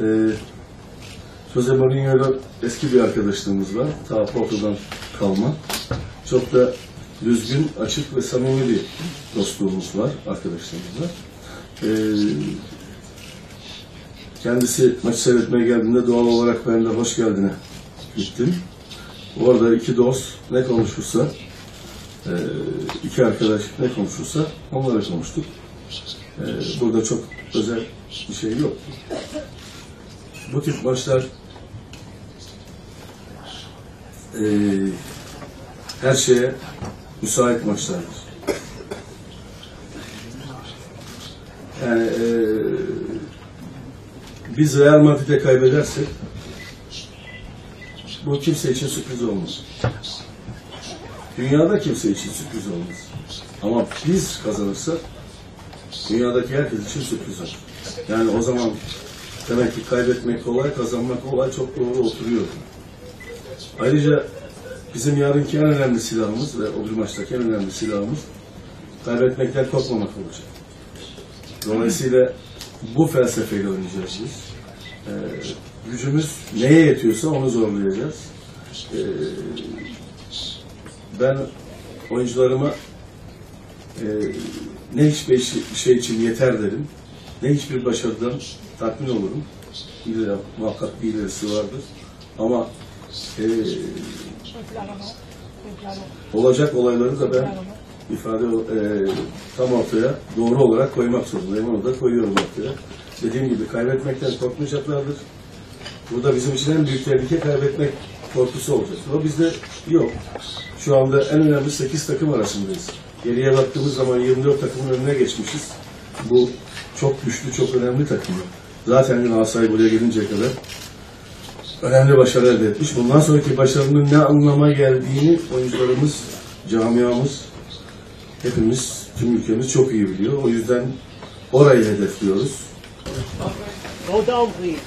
Ee, Jose Mourinho'yla eski bir arkadaşlığımız var. Ta Porto'dan kalma. Çok da düzgün, açık ve samimi bir dostluğumuz var, arkadaşlığımız var. Ee, kendisi maçı seyretmeye geldiğinde doğal olarak ben de hoş geldine gittim. Orada iki dost ne konuşursa, e, iki arkadaş ne konuşursa onlara konuştuk. E, burada çok özel bir şey yok. Bu tip maçlar e, her şeye müsait maçlardır. Yani e, biz Real Madrid'e kaybedersek bu kimse için sürpriz olmaz. Dünyada kimse için sürpriz olmaz. Ama biz kazanırsak dünyadaki herkes için sürpriz olur. Yani o zaman demek ki kaybetmek kolay, kazanmak kolay çok doğru oturuyor. Ayrıca bizim yarınki en önemli silahımız ve o bir maçtaki en önemli silahımız kaybetmekten korkmamak olacak. Dolayısıyla bu felsefeyle oynayacağız biz. Ee, gücümüz neye yetiyorsa onu zorlayacağız. Ee, ben oyuncularıma e, ne hiçbir şey- şey için yeter derim, ne hiçbir başarıdan tatmin olurum. İlla muhakkak bir ilerisi vardır. Ama e, olacak olayları da ben ifade e, tam ortaya doğru olarak koymak zorundayım. Onu da koyuyorum ortaya. Dediğim gibi kaybetmekten korkmayacaklardır. Burada bizim için en büyük tehlike kaybetmek korkusu olacak. O bizde yok. Şu anda en önemli 8 takım arasındayız. Geriye baktığımız zaman 24 takımın önüne geçmişiz. Bu çok güçlü, çok önemli takım. Zaten Galatasaray buraya gelinceye kadar önemli başarı elde etmiş. Bundan sonraki başarının ne anlama geldiğini oyuncularımız, camiamız, hepimiz, tüm ülkemiz çok iyi biliyor. O yüzden orayı hedefliyoruz. Go down, please.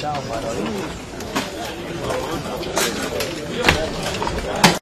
Dá um barulho.